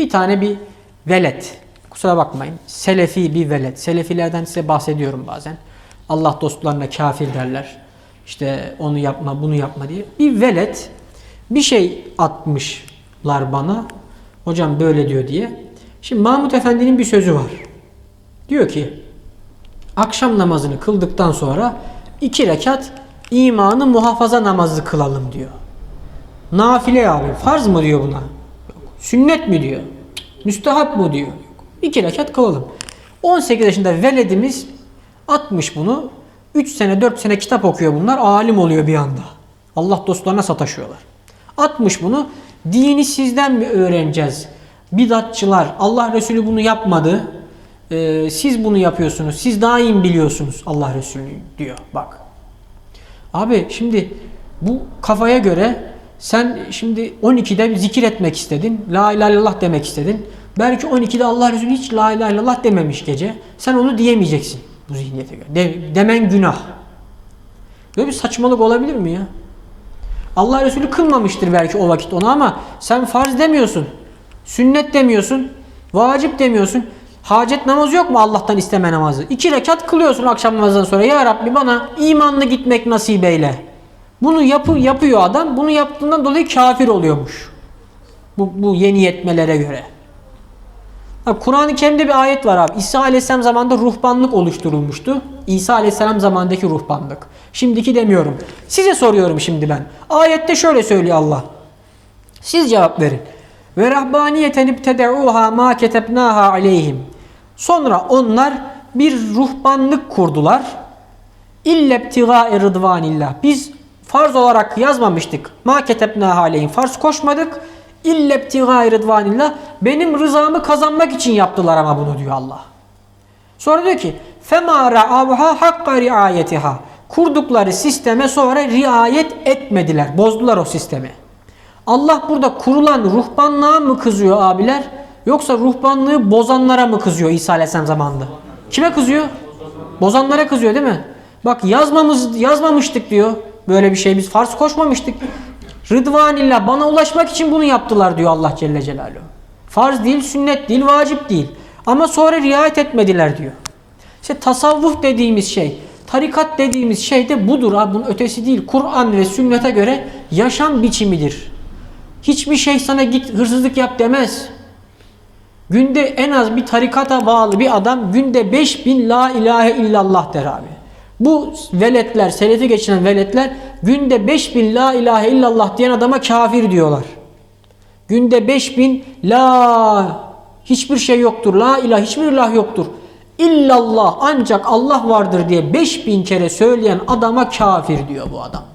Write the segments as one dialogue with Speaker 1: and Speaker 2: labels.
Speaker 1: Bir tane bir velet. Kusura bakmayın. Selefi bir velet. Selefilerden size bahsediyorum bazen. Allah dostlarına kafir derler. İşte onu yapma, bunu yapma diye. Bir velet bir şey atmışlar bana. Hocam böyle diyor diye. Şimdi Mahmut Efendi'nin bir sözü var. Diyor ki akşam namazını kıldıktan sonra iki rekat imanı muhafaza namazı kılalım diyor. Nafile abi. Farz mı diyor buna? Sünnet mi diyor? Cık. Müstehap mı diyor? İki rekat kılalım. 18 yaşında veledimiz atmış bunu. 3 sene 4 sene kitap okuyor bunlar. Alim oluyor bir anda. Allah dostlarına sataşıyorlar. Atmış bunu. Dini sizden mi öğreneceğiz? Bidatçılar. Allah Resulü bunu yapmadı. Ee, siz bunu yapıyorsunuz. Siz iyi biliyorsunuz Allah Resulü diyor. Bak. Abi şimdi bu kafaya göre sen şimdi 12'de bir zikir etmek istedin. La ilahe illallah demek istedin. Belki 12'de Allah Resulü hiç la ilahe illallah dememiş gece. Sen onu diyemeyeceksin bu zihniyete göre. De- demen günah. Böyle bir saçmalık olabilir mi ya? Allah Resulü kılmamıştır belki o vakit onu ama sen farz demiyorsun. Sünnet demiyorsun. Vacip demiyorsun. Hacet namazı yok mu Allah'tan isteme namazı? İki rekat kılıyorsun akşam namazından sonra. Ya Rabbi bana imanlı gitmek nasip eyle. Bunu yapı, yapıyor adam. Bunu yaptığından dolayı kafir oluyormuş. Bu, bu yeni yetmelere göre. Kur'an-ı Kerim'de bir ayet var abi. İsa Aleyhisselam zamanında ruhbanlık oluşturulmuştu. İsa Aleyhisselam zamandaki ruhbanlık. Şimdiki demiyorum. Size soruyorum şimdi ben. Ayette şöyle söylüyor Allah. Siz cevap verin. Ve rahbaniyeten ibtedeuha ma ketebnaha aleyhim. Sonra onlar bir ruhbanlık kurdular. İllebtiga'i rıdvanillah. Biz farz olarak yazmamıştık. Ma ketebna haleyin farz koşmadık. İllepti rıdvanillah. Benim rızamı kazanmak için yaptılar ama bunu diyor Allah. Sonra diyor ki fema ra'avuha hakka riayetiha. Kurdukları sisteme sonra riayet etmediler. Bozdular o sistemi. Allah burada kurulan ruhbanlığa mı kızıyor abiler? Yoksa ruhbanlığı bozanlara mı kızıyor İsa Aleyhisselam zamanında? Kime kızıyor? Bozanlara kızıyor değil mi? Bak yazmamız yazmamıştık diyor. Böyle bir şey biz farz koşmamıştık. Rıdvanillah bana ulaşmak için bunu yaptılar diyor Allah Celle Celaluhu. Farz değil, sünnet değil, vacip değil. Ama sonra riayet etmediler diyor. İşte tasavvuf dediğimiz şey, tarikat dediğimiz şey de budur abi. Bunun ötesi değil. Kur'an ve sünnete göre yaşam biçimidir. Hiçbir şey sana git hırsızlık yap demez. Günde en az bir tarikata bağlı bir adam günde 5000 la ilahe illallah der abi. Bu veletler, selefi geçinen veletler günde 5000 la ilahe illallah diyen adama kafir diyorlar. Günde 5000 la hiçbir şey yoktur. La ilah hiçbir ilah yoktur. İllallah ancak Allah vardır diye 5000 kere söyleyen adama kafir diyor bu adamlar.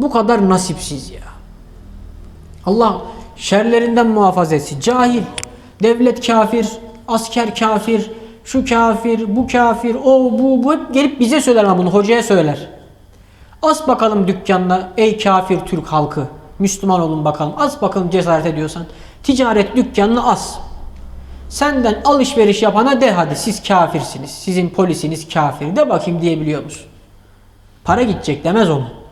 Speaker 1: Bu kadar nasipsiz ya. Allah şerlerinden muhafaza etsin. Cahil, devlet kafir, asker kafir, şu kafir, bu kafir, o bu bu hep gelip bize söyler ama bunu hocaya söyler. As bakalım dükkanına ey kafir Türk halkı. Müslüman olun bakalım. As bakalım cesaret ediyorsan. Ticaret dükkanını as. Senden alışveriş yapana de hadi siz kafirsiniz. Sizin polisiniz kafir. De bakayım diyebiliyor musun? Para gidecek demez onu.